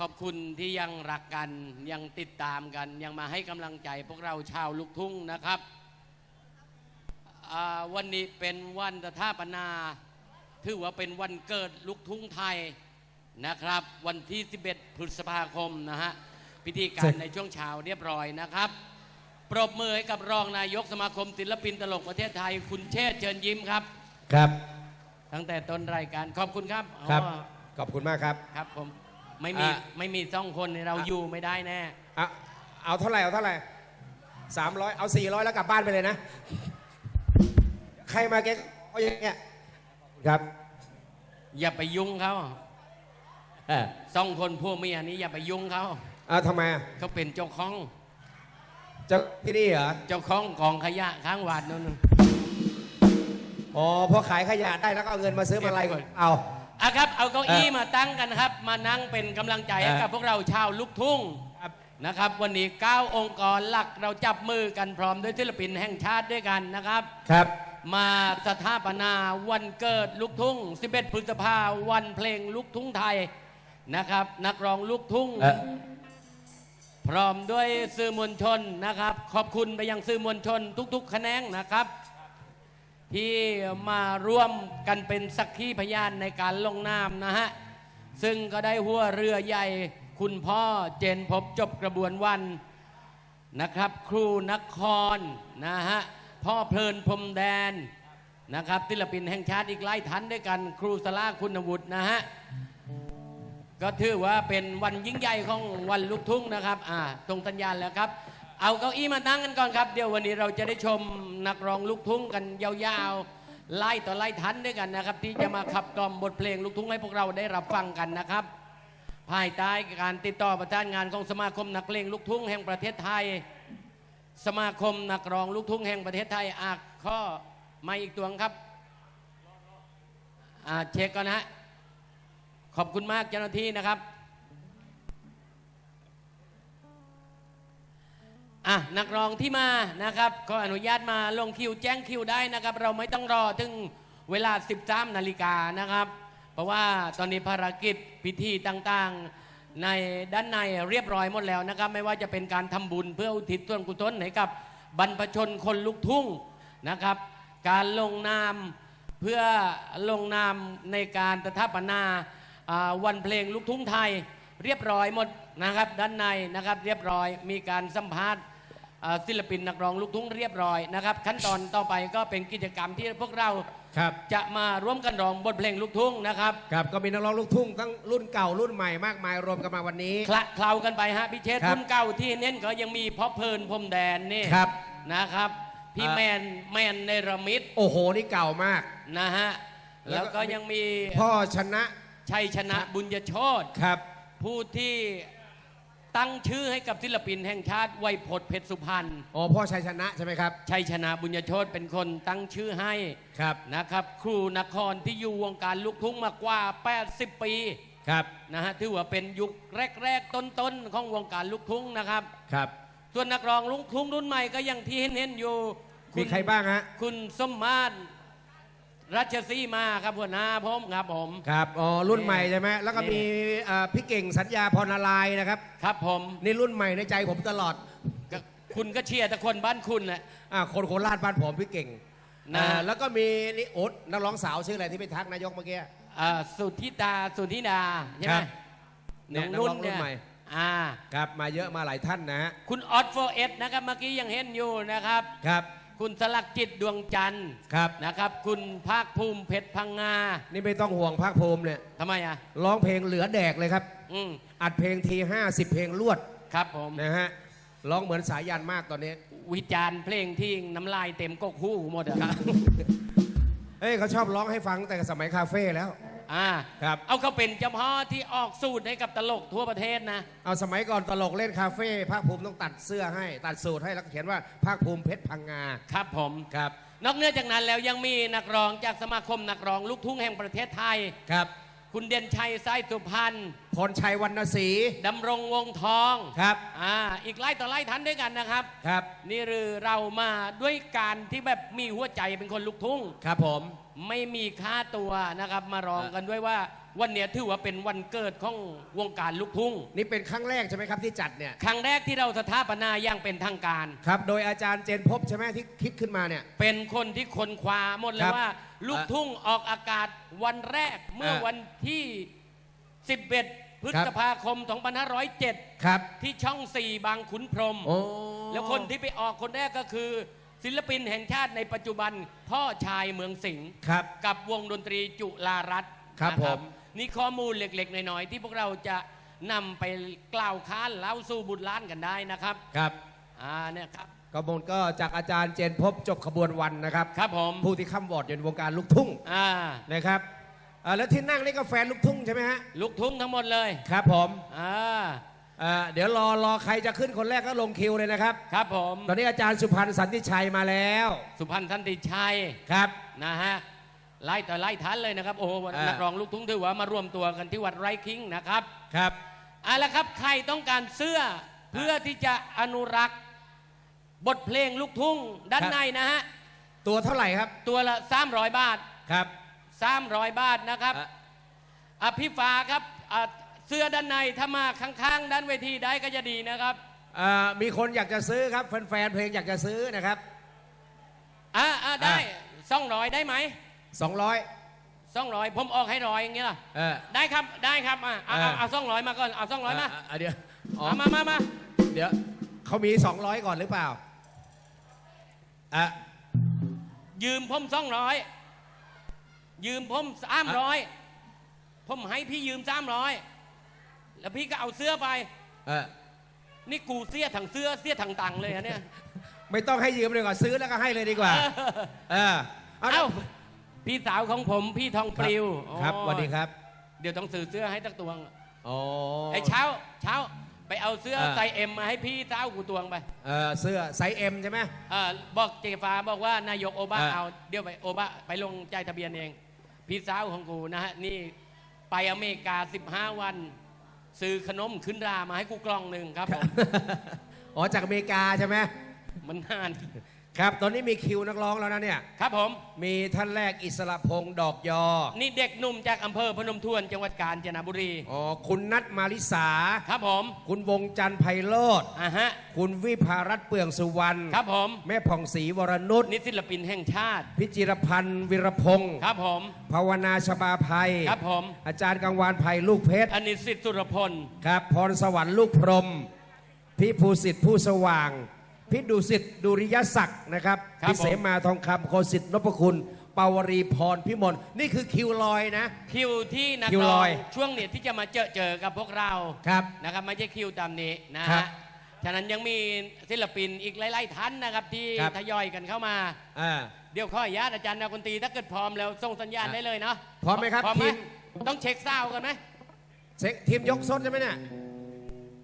ขอบคุณที่ยังรักกันยังติดตามกัน ยังมาให้กำลังใจพวกเราชาวลูกทุ่งนะครับอ่าวันนี้เป็นวันสถาปนา ถือว่าเป็นวันเกิดลูกทุ่งไทยนะครับ วันที่ 11 พฤษภาคมนะฮะพิธีกาเสร็รจในช่วงเช้าเรียบร้อยนะครับ ปรบมือให้กับรองนายกสมาคมศิลปินตลกประเทศไทย คุณเชษฐ์เชิญยิ้มครับครับ ตั้งแต่ต้นรายการขอบคุณครับครับอ๋อขอบคุณมากครับครับผม ไม่มีอะ ไม่มีสองคนเนี่ยเราอยู่ไม่ได้แน่ เอาเอาเท่าไหร่เอาเท่าไหร่สามร้อยเอาสี่ร้อยแล้วกลับบ้านไปเลยนะ ใครมาแกเอาอย่างเงี้ยครับอย่าไปยุ่งเขาเออสองคนพวกเมียนี้อย่าไปยุ่งเขาเอาทำไมอะเขาเป็นเจ้าของเจะที่นี่เหรอ เจ้าของกองขยะข้างวัดนั่นน่ะ อ๋อพอขายขยะได้แล้วก็เอาเงินมาซื้อมาอะไรเก็บไว้ก่อน เอา อะครับ เอาเก้าอี้เออมาตั้งกันครับ มานั่งเป็นกำลังใจให้เออกับพวกเราชาวลูกทุ่งครับนะครับ วันนี้ 9 องค์กรหลักเราจับมือกันพร้อมด้วยศิลปินแห่งชาติด้วยกันนะครับ ครับ มาสถาปนาวันเกิดลูกทุ่ง 11 พฤษภาวันเพลงลูกทุ่งไทยนะครับ นักร้องลูกทุ่งเออพร้อมด้วยสื่อมวลชนนะครับ ขอบคุณไปยังสื่อมวลชนทุก ๆ แขนงนะครับ ที่มาร่วมกันเป็นสักขีพยานในการลงนามนะฮะ ซึ่งก็ได้หัวเรือใหญ่ คุณพ่อเจนพบจบกระบวนวันนะครับ ครูนครนะฮะพ่อเพลินพรมแดนนะครับศิลปินแห่งชาติอีกหลายท่านด้วยกัน ครูสลาคุณวุฒินะฮะก็ถือว่าเป็นวันยิ่งใหญ่ของวันลูกทุ่งนะครับอ่าตรงสัญญาณแล้วครับ เอาเก้าอี้มาตั้งกันก่อนครับ เดี๋ยววันนี้เราจะได้ชมนักร้องลูกทุ่งกันยาวๆ ไล่ต่อไล่ทันด้วยกันนะครับ ที่จะมาขับกล่อมบทเพลงลูกทุ่งให้พวกเราได้รับฟังกันนะครับ ภายใต้การติดต่อประสานงานของสมาคมนักเพลงลูกทุ่งแห่งประเทศไทย สมาคมนักร้องลูกทุ่งแห่งประเทศไทยอะข้อมาอีกตัวครับอ่าเช็คก่อนนะฮะขอบคุณมากเจ้าหน้าที่นะครับ อะนักร้องที่มานะครับขออนุญาตมาลงคิวแจ้งคิวได้นะครับ เราไม่ต้องรอถึงเวลา 13นาฬิกานะครับ เพราะว่าตอนนี้ภารกิจพิธีต่างๆ ในด้านในเรียบร้อยหมดแล้วนะครับ ไม่ว่าจะเป็นการทำบุญเพื่ออุทิศส่วนกุศลให้กับบรรพชนคนลุกทุ่งนะครับ การลงนามเพื่อลงนามในการสถาปนาวันเพลงลูกทุ่งไทยเรียบร้อยหมดนะครับ ด้านในนะครับเรียบร้อยมีการสัมภาษณ์ ศิลปินนักร้องลูกทุ่งเรียบร้อยนะครับ ขั้นตอนต่อไปก็เป็นกิจกรรมที่พวกเราครับจะมาร่วมกันร้องบทเพลงลูกทุ่งนะครับครับก็มีนักร้องลูกทุ่งทั้งรุ่นเก่ารุ่นใหม่มากมายรวมกันมาวันนี้ คละเคล้ากันไปฮะพี่เชษครับ รุ่นเก่าที่เน้นก็ยังมีพ่อเพลินพรมแดนนี่ครับ นะครับพี่อ่า แมนแมนในระมิดโอ้โหนี่เก่ามาก นะฮะแล้แล้ววก็ก็ยังมีพ่อชนะชัยชนะบุญยโชต ครับ ผู้ที่ ตั้งชื่อให้กับศิลปินแห่งชาติไวยพจน์เพชรสุพรรณอ๋อพ่อชัยชนะใช่ไหมครับ ชัยชนะบุญยโชตเป็นคนตั้งชื่อให้ครับนะครับ ครูนครที่อยู่วงการลูกทุ่งมากว่า 80 ปีครับนะฮะถือว่าเป็นยุคแรก ๆ ต้นๆของวงการลูกทุ่งนะครับครับส่วนนักร้องลูกทุ่งรุ่นใหม่ก็ยังที่เห็นๆอยู่มีใครบ้างฮะคุณสมมาตร รัชศรีมาครับหัวหน้าผมครับผม ครับอ๋อรุ่นใหม่ใช่ไหมแล้วก็นี่มีเอ่อพี่เก่งสัญญาพรนารายณ์นะครับครับผม นี่รุ่นใหม่ในใจผมตลอดก็คุณก็เชียร์แต่คนบ้านคุณแหละ อ่าคนโคราชบ้านผมพี่เก่งนะ อ่าแล้วก็มีนี่โอ๊ตนักร้องสาวชื่ออะไรที่ไปทักนายกเมื่อกี้ อ่าสุทธิตาสุทธิดาใช่ไหคมรับเนี่ยน้องนุ่นนักร้องรุ่เนี่นยใหม่ อ่า ครับมาเยอะมาหลายท่านนะฮะคุณออสโฟเอสนะครับเมื่อกี้ยังเห็นอยู่นะครับ ครับ คุณสลักจิตดวงจันทร์ครับ นะครับ คุณภาคภูมิเพชรพังงานี่ไม่ต้องห่วงภาคภูมิเนี่ยทำไมอะ ร้องเพลงเหลือแดกเลยครับ อืมอัดเพลงที50เพลงรวดครับผม นะฮะร้องเหมือนสายันมากตอนนี้ วิจารณ์เพลงที่น้ำลายเต็มกกหูหมดอะครับเฮ้ยเขาชอบร้องให้ฟังแต่สมัยคาเฟ่แล้ว อ่าครับ เอาเขาเป็นเฉพาะที่ออกสูตรให้กับตลกทั่วประเทศนะ เอาสมัยก่อนตลกเล่นคาเฟ่ภาคภูมิต้องตัดเสื้อให้ตัดสูตรให้แล้วก็เขียนว่าภาคภูมิเพชรพังงาครับผม ครับ นอกเหนือจากนั้นแล้วยังมีนักร้องจากสมาคมนักร้องลูกทุ่งแห่งประเทศไทย ครับ คุณเด่นชัยไส้สุพรรณพรชัยวรรณศรีดำรงวงทองครับอ่าอีกไล่ต่อไล่ทันด้วยกันนะครับ ครับ นี่คือเรามาด้วยการที่แบบมีหัวใจเป็นคนลูกทุ่ง ครับผม ไม่มีค่าตัวนะครับ มาร้องกันด้วยว่า วันเนี้ยถือว่าเป็นวันเกิดของวงการลูกทุ่ง นี่เป็นครั้งแรกใช่ไหมครับที่จัดเนี่ย ครั้งแรกที่เราสถาปนาอย่างเป็นทางการ ครับ โดยอาจารย์เจนพบใช่ไหมที่คิดขึ้นมาเนี่ย เป็นคนที่คนคว้าหมดเลครัยบว่า ลูกทุ่งออกอากาศวันแรกเมื่อเออวันที่ 11 พฤษภาคม 2507 ครับ ที่ช่อง 4 บางขุนพรหม โอ้แล้วคนที่ไปออกคนแรกก็คือ ศิลปินแห่งชาติในปัจจุบันพ่อชายเมืองสิงห์ครับ กับวงดนตรีจุฬารัตน์ครับนะผม นี่ข้อมูลเล็กๆน้อยๆที่พวกเราจะนำไปกล่าวค้านเล่าสู่บุตรล้านกันได้นะครับครับอ่าเนี่ยครับก็มูลก็จากอาจารย์เจนพบจบขบวนวันนะครับครับผมผู้ที่ข้ามวอร์ดอยู่ในวงการลูกทุ่งอ่านะครับอ่าแล้วที่นั่งนี่ก็แฟนลูกทุ่งใช่ไหมฮะลูกทุ่งทั้งหมดเลยครับผมอ่าอ่าเดี๋ยวรอรอใครจะขึ้นคนแรกก็ลงคิวเลยนะครับ ครับผม ตอนนี้อาจารย์สุพันธ์สันติชัยมาแล้ว สุพันธ์สันติชัยครับนะฮะ ไล่ต่อไล่ทันเลยนะครับ โอ้โหอ่านั นักร้องลูกทุ่งถือว่ามารวมตัวกันที่วัดไรคิงนะครับครับ เอาละครับใครต้องการเสื้อเพื่อที่จะอนุรักษ์บทเพลงลูกทุ่งด้านครับ ในนะฮะตัวเท่าไหร่ครับตัวละ 300 บาท ครับ300 บาทนะครับ อะอะพี่ฟ้าครับอะเสื้อด้านในถ้ามาข้างๆ ด้านเวทีได้ก็จะดีนะครับอ่ามีคนอยากจะซื้อครับแฟนๆเพลงอยากจะซื้อนะครับ อะอะได้อะสองร้อยได้ไหม 200สองร้อยผมออกให้ร้อยอย่างเงี้ยล่ะเออ ได้ครับได้ครับอะเอาเอาอะเอาสองร้อยมาก่อนเอาสองร้อยมาอะอะเดี๋ยวอ๋อเอามามามาเดี๋ยวเขามี200ก่อนหรือเปล่าอะยืมผมสองร้อยยืมผมสามร้อยผมให้พี่ยืมสามร้อยแล้วพี่ก็เอาเสื้อไป เออนี่กูเสียถังเสื้อเสียถังตังค์เลยอะเนี่ย ไม่ต้องให้ยืมเลยก่อนซื้อแล้วก็ให้เลยดีกว่า เออ เอาเอ้า พี่สาวของผมพี่ทองปลิวครับโอ้สวัสดีครับเดี๋ยวต้องซื้อเสื้อให้ตักตวงอ๋อไอ้เช้าเช้าไปเอาเสื้ออ่าไซส์เอ็มมาให้พี่สาวกูตวงไปเออเสื้อไซส์เอ็มใช่ไหม เออบอกเจฟ้าบอกว่านายกโอบาอ่าเอาเดี๋ยวไปโอบาไปลงใจทะเบียนเอง พี่สาวของกูนะฮะนี่ไปอเมริกา 15 วัน ซื้อขนมขึ้นรามาให้กูกล่องหนึ่งครับผม อ๋อจากอเมริกาใช่ไหมมันนาน ครับ ตอนนี้มีคิวนักร้องแล้วนะเนี่ย ครับผม มีท่านแรกอิสระพงษ์ดอกยอ นี่เด็กหนุ่มจากอำเภอพนมทวนจังหวัดกาญจนบุรี อ๋อ คุณนัทมาริสา ครับผม คุณวงจันทร์ไพโรธอ่าฮะ คุณวิภารัตน์เปลืองสุวรรณครับผม แม่ผ่องศรีวรนุชนี่ศิลปินแห่งชาติ พิจิรพันธ์วิรพงศ์ครับผม ภาวนาชบาภัยครับผม อาจารย์กังวานภัยลูกเพชรอันนี้สิทธิ์สุรพล ครับ พรสวรรค์ลูกพรหมพี่ภูสิทธิ์ผู้สว่าง พี่ดุสิทธิ์ดุริยศักดิ์นะครับครับพี่เสมาทองคำโคสิทธิ์นพคุณปาวรีพรพิมลนี่คือคิวลอยนะ คิวที่นักคิวร้ลอองย ช่วงเนี่ยที่จะมาเจอเจอกับพวกเราครับ นะครับไม่ใช่คิวตามนี้นะครัฮะบฉะนั้นยังมีศิลปินอีกหลาย ๆท่านนะครับที่ครับ ทยอยกันเข้ามา อ่า เดี๋ยวขออนุญาตอาจารย์นาคนตรีถ้าเกิดพร้อมแล้วส่งสัญญาณอะได้เลยเนาะพร้อมไหมครับพร้อมไหมทีม ต้องเช็คซาวด์กันไหมเช็คทีมยกซดใช่ไหมเนี่ย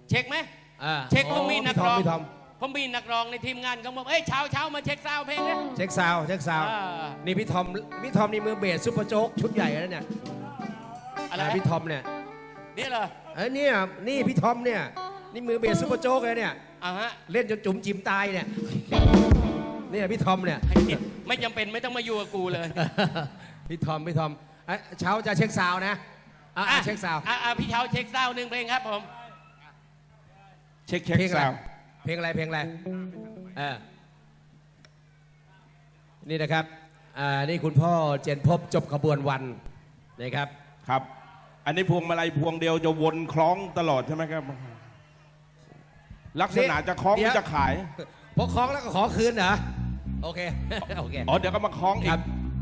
เช็คไหมอ่าเช็คผมมีโอ้นักร้อง พี่ทอม ผมมีนักร้องในทีมงานเขาบอกเอ้ยเช้าเช้ามาเช็คซาวด์เพลงเนี่ยพี่ทอมเช็คซาวด์เช็คซาวด์อ่านี่พี่ทอมพี่ทอมนี่มือเบสซุปเปอร์โจ๊กชุดใหญ่แล้วเนี่ยอะไรอ่านะพี่ทอมเนี่ยนี่เหรอเอ้ยเนี่ยนี่พี่ทอมเนี่ยนี่มือเบสซุปเปอร์โจ๊กเลยเนี่ยอ่าฮะเล่นจนจุ๋มจิ๋มตายเนี่ยเนี่ยพี่ทอมเนี่ยไม่จำเป็นไม่ต้องมาอยู่กับกูเลย พี่ทอมพี่ทอมเอ้ยเช้าจะเช็คซาวด์นะอะอะเช็คซาวด์ อะอะพี่เช้าเช็คซาวด์หนึ่งเพลงครับผม เช็คเช็คเพลงอะไร ซาวด์ เพลงอะไรเพลงอะไรเออนี่นะครับอ่านี่คุณพ่อเจนพบจบขบวนวันนะครับ ครับ อันนี้พวงมาลัยพวงเดียวจะวนคล้องตลอดใช่ไหมครับ ลักษณะจะคล้องหรือจะขาย พอคล้องแล้วก็ขอคืนเหรอโอเคโอเค อ๋อเดี๋ยวก็มาคล้องอีครัก บ